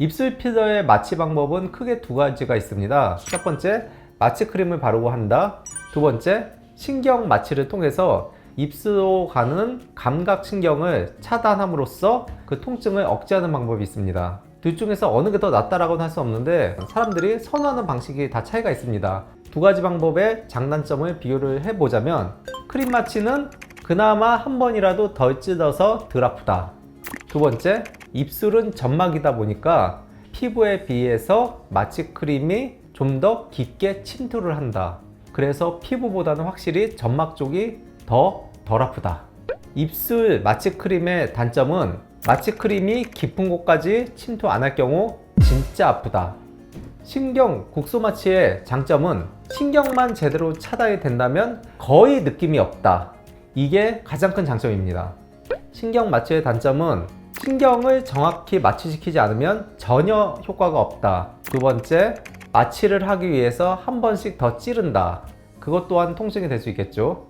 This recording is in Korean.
입술 필러의 마취 방법은 크게 두 가지가 있습니다. 첫 번째, 마취 크림을 바르고 한다. 두 번째, 신경 마취를 통해서 입술로 가는 감각 신경을 차단함으로써 그 통증을 억제하는 방법이 있습니다. 둘 중에서 어느 게 더 낫다라고는 할 수 없는데 사람들이 선호하는 방식이 다 차이가 있습니다. 두 가지 방법의 장단점을 비교를 해보자면 크림 마취는 그나마 한 번이라도 덜 찔러서 덜 아프다. 두 번째, 입술은 점막이다 보니까 피부에 비해서 마취 크림이 좀 더 깊게 침투를 한다. 그래서 피부보다는 확실히 점막 쪽이 더 덜 아프다. 입술 마취 크림의 단점은 마취 크림이 깊은 곳까지 침투 안 할 경우 진짜 아프다. 신경 국소 마취의 장점은 신경만 제대로 차단이 된다면 거의 느낌이 없다. 이게 가장 큰 장점입니다. 신경 마취의 단점은 신경을 정확히 마취시키지 않으면 전혀 효과가 없다. 두 번째, 마취를 하기 위해서 한 번씩 더 찌른다. 그것 또한 통증이 될 수 있겠죠.